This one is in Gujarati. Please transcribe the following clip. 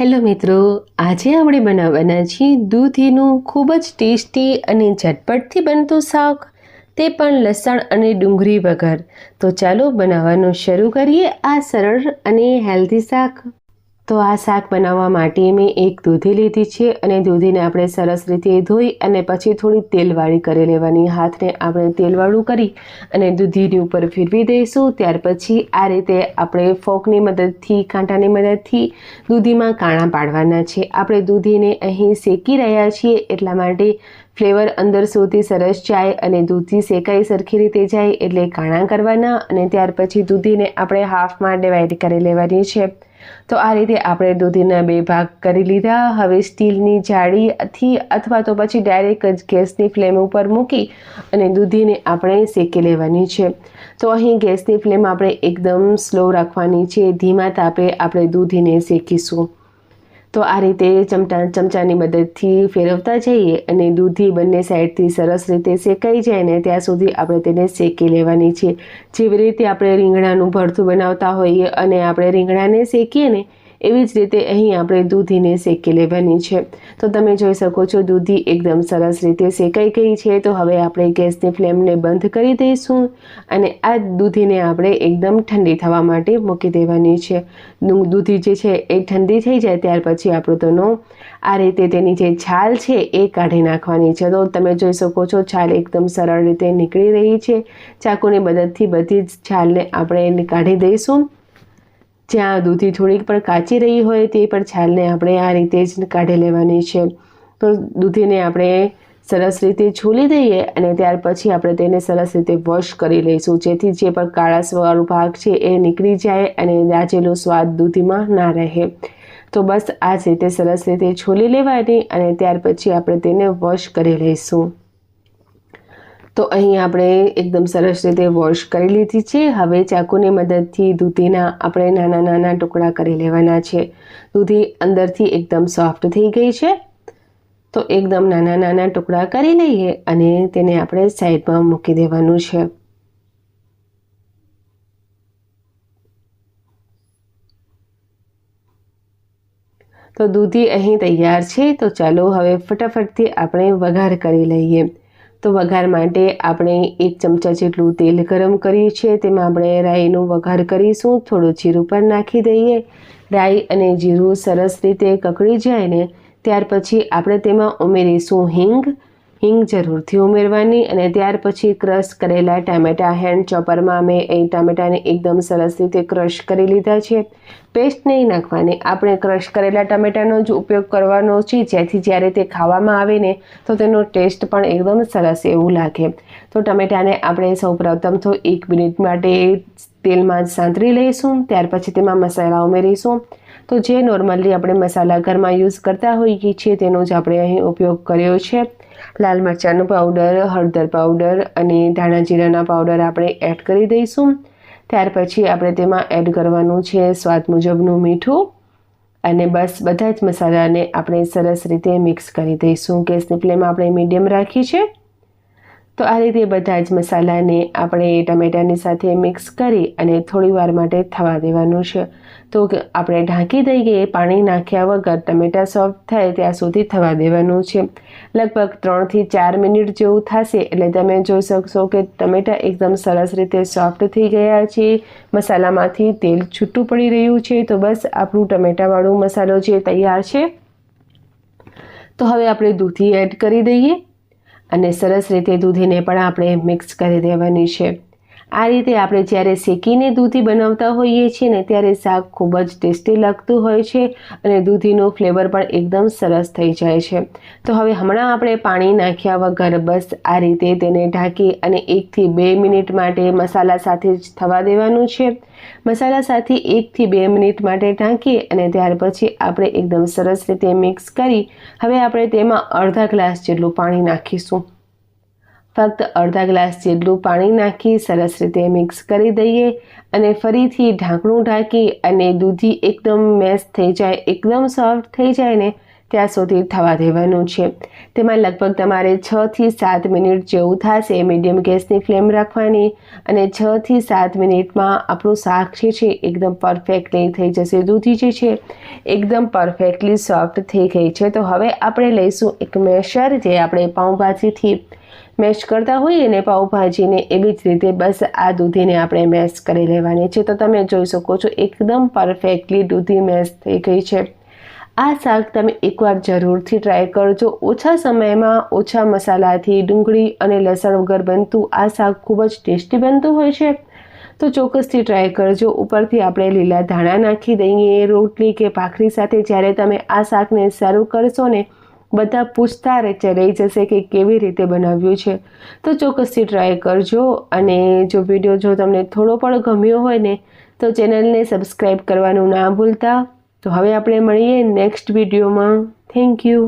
હેલો મિત્રો, આજે આપણે બનાવવાના છીએ દૂધીનું ખૂબ જ ટેસ્ટી અને ઝટપટથી બનતું શાક. તે પણ લસણ અને ડુંગળી વગર. તો ચાલો બનાવવાનું શરૂ કરીએ આ સરળ અને હેલ્ધી શાક. તો આ શાક બનાવવા માટે મેં એક દૂધી લીધી છે અને દૂધીને આપણે સરસ રીતે ધોઈ અને પછી થોડી તેલવાળી કરી લેવાની. હાથને આપણે તેલવાળું કરી અને દૂધીની ઉપર ફેરવી દઈશું. ત્યાર પછી આ રીતે આપણે ફોકની મદદથી, કાંટાની મદદથી દૂધીમાં કાણા પાડવાના છે. આપણે દૂધીને અહીં શેકી રહ્યા છીએ એટલા માટે ફ્લેવર અંદર સુધી સરસ જાય અને દૂધી શેકાઈ સરખી રીતે જાય એટલે કાણા કરવાના અને ત્યાર પછી દૂધીને આપણે હાફમાં ડિવાઈડ કરી લેવાની છે. તો આ રીતે આપણે દૂધીના બે ભાગ કરી લીધા. હવે સ્ટીલની જાળીથી અથવા તો પછી ડાયરેક્ટ જ ગેસની ફ્લેમ ઉપર મૂકી અને દૂધીને આપણે શેકી લેવાની છે. તો અહીં ગેસની ફ્લેમ આપણે એકદમ સ્લો રાખવાની છે. ધીમા તાપે આપણે દૂધીને શેકીશું. તો આ રીતે ચમચા ચમચાની મદદથી ફેરવતા જઈએ અને દૂધી બંને સાઈડથી સરસ રીતે શેકાઈ જાય ને ત્યાં સુધી આપણે તેને શેકી લેવાની છે. જેવી રીતે આપણે રીંગણાનું ભરથું બનાવતા હોઈએ અને આપણે રીંગણાને શેકીએ ને એવી જ રીતે અહીં આપણે દૂધીને શેકી લેવાની છે. તો તમે જોઈ શકો છો, દૂધી એકદમ સરસ રીતે શેકાઈ ગઈ છે. તો હવે આપણે ગેસની ફ્લેમને બંધ કરી દઈશું અને આ દૂધીને આપણે એકદમ ઠંડી થવા માટે મૂકી દેવાની છે. દૂધી જે છે એ ઠંડી થઈ જાય ત્યાર પછી આપણો તેનો આ રીતે તેની જે છાલ છે એ કાઢી નાખવાની છે. તો તમે જોઈ શકો છો, છાલ એકદમ સરળ રીતે નીકળી રહી છે. ચાકુની મદદથી બધી જ છાલને આપણે કાઢી દઈશું. જ્યાં દૂધી થોડીક પણ કાચી રહી હોય તે પણ છાલને આપણે આ રીતે જ કાઢી લેવાની છે. તો દૂધીને આપણે સરસ રીતે છોલી દઈએ અને ત્યાર પછી આપણે તેને સરસ રીતે વોશ કરી લઈશું. જેથી જે પણ કાળાસવાળો ભાગ છે એ નીકળી જાય અને દાજેલો સ્વાદ દૂધીમાં ના રહે. તો બસ આ જ રીતે સરસ રીતે છોલી લેવાની અને ત્યાર પછી આપણે તેને વોશ કરી લઈશું. તો અહીં આપણે એકદમ સરસ રીતે વોશ કરી લીધી છે. હવે ચાકુની મદદથી દૂધીના આપણે નાના નાના ટુકડા કરી લેવાના છે. દૂધી અંદરથી એકદમ સોફ્ટ થઈ ગઈ છે. તો એકદમ નાના નાના ટુકડા કરી લઈએ અને તેને આપણે સાઈડમાં મૂકી દેવાનું છે. તો દૂધી અહીં તૈયાર છે. તો ચાલો હવે ફટાફટથી આપણે વઘાર કરી લઈએ. તો વઘાર માટે આપણે એક ચમચા જેટલું તેલ ગરમ કર્યું છે તેમાં આપણે રાઈનું વઘાર કરીશું. થોડું જીરું પણ નાખી દઈએ. રાઈ અને જીરું સરસ રીતે કકળી જાય ને ત્યાર પછી આપણે તેમાં ઉમેરીશું હિંગ હિંગ જરૂરથી ઉમેરવાની અને ત્યાર પછી ક્રશ કરેલા ટામેટાં હેન્ડ ચોપરમાં મેં એ ટામેટાને એકદમ સરસ રીતે ક્રશ કરી લીધા છે. પેસ્ટ નહીં નાખવાની. આપણે ક્રશ કરેલા ટામેટાનો જ ઉપયોગ કરવાનો છે. જેથી જ્યારે તે ખાવામાં આવે ને, તો તેનો ટેસ્ટ પણ એકદમ સરસ એવું લાગે. તો ટામેટાને આપણે સૌપ્રથમ તો એક મિનિટ માટે તેલમાં જ સાંતરી લઈશું. ત્યાર પછી તેમાં મસાલા ઉમેરીશું. તો જે નોર્મલી આપણે મસાલા ઘરમાં યુઝ કરતા હોઈએ છીએ, તેનો જ આપણે અહીં ઉપયોગ કર્યો છે. લાલ મરચાંનો પાવડર હળદર પાવડર અને ધાણા જીરાના પાવડર આપણે એડ કરી દઈશું. ત્યાર પછી આપણે તેમાં એડ કરવાનું છે સ્વાદ મુજબનું મીઠું. અને બસ બધા જ મસાલાને આપણે સરસ રીતે મિક્સ કરી દઈશું. ગેસની ફ્લેમ આપણે મીડિયમ રાખી છે. તો આ રીતે બધા જ મસાલાને આપણે ટમેટાની સાથે મિક્સ કરી અને થોડી વાર માટે થવા દેવાનું છે. તો આપણે ઢાંકી દઈએ પાણી નાખ્યા વગર ટમેટા સોફ્ટ થાય ત્યાં સુધી થવા દેવાનું છે. લગભગ ત્રણથી ચાર મિનિટ જેવું થશે એટલે તમે જોઈ શકશો કે ટમેટા એકદમ સરસ રીતે સોફ્ટ થઈ ગયા છે. મસાલામાંથી તેલ છૂટું પડી રહ્યું છે. તો બસ આપણું ટમેટાવાળું મસાલો જે તૈયાર છે. તો હવે આપણે દૂધી એડ કરી દઈએ. અને સરસ રીતે દૂધીને પણ આપણે મિક્સ કરી દેવાની છે. આ રીતે આપણે જ્યારે શેકીને દૂધી બનાવતા હોઈએ છીએ ને ત્યારે શાક ખૂબ જ ટેસ્ટી લાગતું હોય છે અને દૂધીનું ફ્લેવર પણ એકદમ સરસ થઈ જાય છે. તો હવે હમણાં આપણે પાણી નાખ્યા વગર બસ આ રીતે તેને ઢાંકી અને એકથી બે મિનિટ માટે મસાલા સાથે જ થવા દેવાનું છે. મસાલા સાથે એકથી બે મિનિટ માટે ઢાંકી અને ત્યાર પછી આપણે એકદમ સરસ રીતે મિક્સ કરી હવે આપણે તેમાં અડધા ગ્લાસ જેટલું પાણી નાખીશું. ફક્ત અડધા ગ્લાસ જેટલું પાણી નાખી સરસ રીતે મિક્સ કરી દઈએ અને ફરીથી ઢાંકણું ઢાંકી અને દૂધી એકદમ મેશ થઈ જાય, એકદમ સોફ્ટ થઈ જાય ને ત્યાં સુધી થવા દેવાનું છે. તેમાં લગભગ તમારે છથી સાત મિનિટ જેવું થશે મીડિયમ ગેસની ફ્લેમ રાખવાની અને છથી સાત મિનિટમાં આપણું શાક જે છે એકદમ પરફેક્ટલી થઈ જશે. દૂધી જે છે એકદમ પરફેક્ટલી સોફ્ટ થઈ ગઈ છે. તો હવે આપણે લઈશું એક મેશર જે આપણે પાઉંભાજીથી મેશ કરતા હોઈએ ને પાઉંભાજીને એવી જ રીતે બસ આ દૂધીને આપણે મેશ કરી લેવાની છે. તો તમે જોઈ શકો છો એકદમ પરફેક્ટલી દૂધી મેશ થઈ ગઈ છે. આ શાક તમે એકવાર જરૂરથી ટ્રાય કરજો. ઓછા સમયમાં ઓછા મસાલાથી ડુંગળી અને લસણ વગર બનતું આ શાક ખૂબ જ ટેસ્ટી બનતું હોય છે. તો ચોક્કસથી ટ્રાય કરજો. ઉપરથી આપણે લીલા ધાણા નાખી દઈએ, રોટલી કે ભાખરી સાથે જ્યારે તમે આ શાકને સર્વ કરશો ને બધા પૂછતા રહી જશે કે કેવી રીતે બનાવ્યું છે. તો ચોક્કસથી ટ્રાય કરજો અને જો વીડિયો જો તમને થોડો પણ ગમ્યો હોય ને, તો ચેનલને સબસ્ક્રાઈબ કરવાનું ના ભૂલતા. તો હવે આપણે મળીએ નેક્સ્ટ વિડીયોમાં થેન્ક યુ